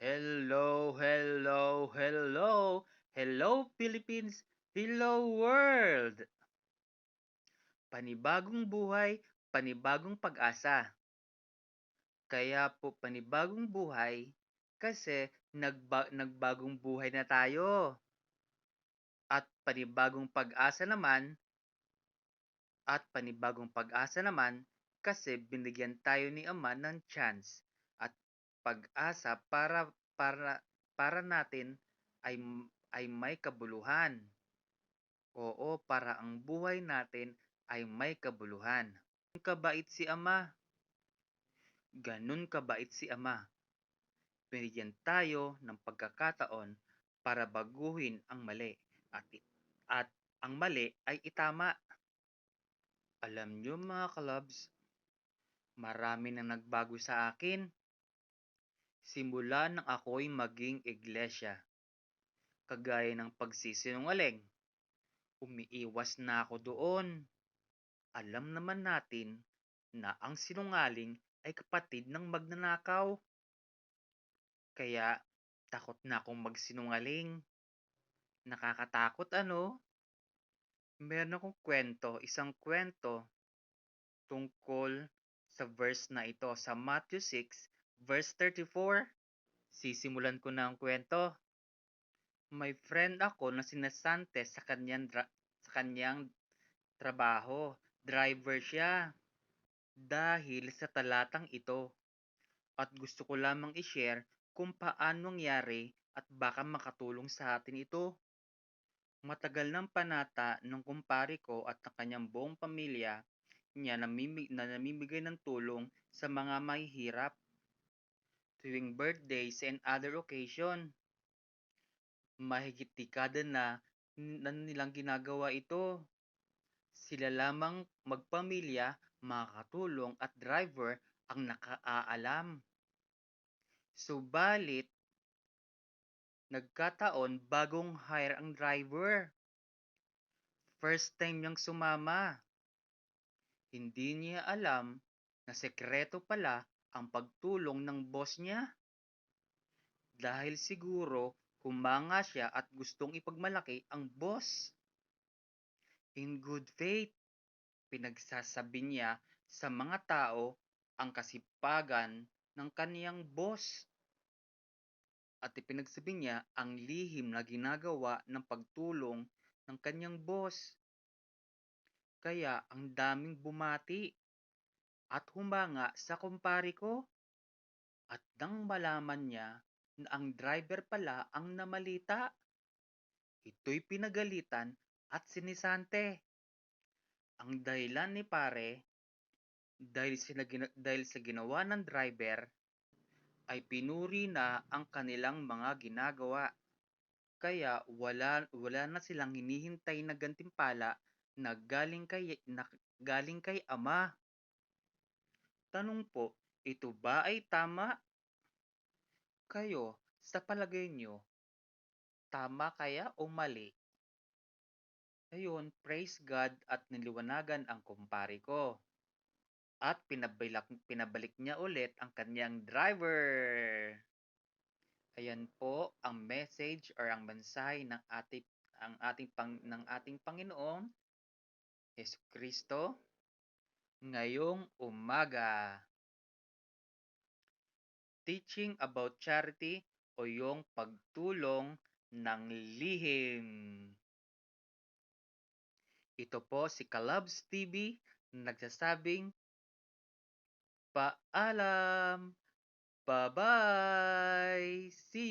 Hello, hello, hello! Hello Philippines! Hello world! Panibagong buhay, panibagong pag-asa. Kaya po panibagong buhay kasi nagba nagbagong buhay na tayo. At panibagong pag-asa naman at panibagong pag-asa naman kasi binigyan tayo ni Ama ng chance pag-asa para para para natin ay ay may kabuluhan. Oo, para ang buhay natin ay may kabuluhan. Ganun kabait si Ama. Ganun kabait si Ama. Binigyan tayo ng pagkakataon para baguhin ang mali at at ang mali ay itama. Alam niyo mga kalabs, marami nang nagbago sa akin simula nang ako'y maging iglesia. Kagaya ng pagsisinungaling, umiiwas na ako doon. Alam naman natin na ang sinungaling ay kapatid ng magnanakaw. Kaya takot na akong magsinungaling. Nakakatakot ano? Meron akong kwento, isang kwento tungkol sa verse na ito sa Matthew 6 verse 34. Sisimulan ko na ang kwento. May friend ako na sinasante sa kanyang dra- sa kanyang trabaho. Driver siya. Dahil sa talatang ito. At gusto ko lamang i-share kung paano nangyari at baka makatulong sa atin ito. Matagal ng panata ng kumpare ko at ng kanyang buong pamilya niya namimig na namimigay ng tulong sa mga mahihirap tuwing birthdays and other occasion. Mahigit dekada na, na nilang ginagawa ito. Sila lamang magpamilya, makakatulong at driver ang nakaalam. Subalit, nagkataon bagong hire ang driver. First time niyang sumama. Hindi niya alam na sekreto pala ang pagtulong ng boss niya. Dahil siguro humanga siya at gustong ipagmalaki ang boss. In good faith, pinagsasabi niya sa mga tao ang kasipagan ng kaniyang boss. At ipinagsabi niya ang lihim na ginagawa ng pagtulong ng kanyang boss. Kaya ang daming bumati at humanga sa kumpare ko. At nang malaman niya na ang driver pala ang namalita, ito'y pinagalitan at sinisante. Ang dahilan ni pare, dahil, sila, dahil sa ginawa ng driver, ay pinuri na ang kanilang mga ginagawa. Kaya wala, wala na silang hinihintay na gantimpala na galing kay, na galing kay Ama. Tanong po, ito ba ay tama? Kayo, sa palagay nyo, tama kaya o mali? Ayun, praise God at niliwanagan ang kumpare ko. At pinabalik, pinabalik niya ulit ang kanyang driver. Ayan po ang message or ang mensahe ng ating ang ating pang, ng ating Panginoong Yesu Kristo ngayong umaga. Teaching about charity o yung pagtulong ng lihim. Ito po si Kalabs TV nagsasabing paalam. Bye-bye. See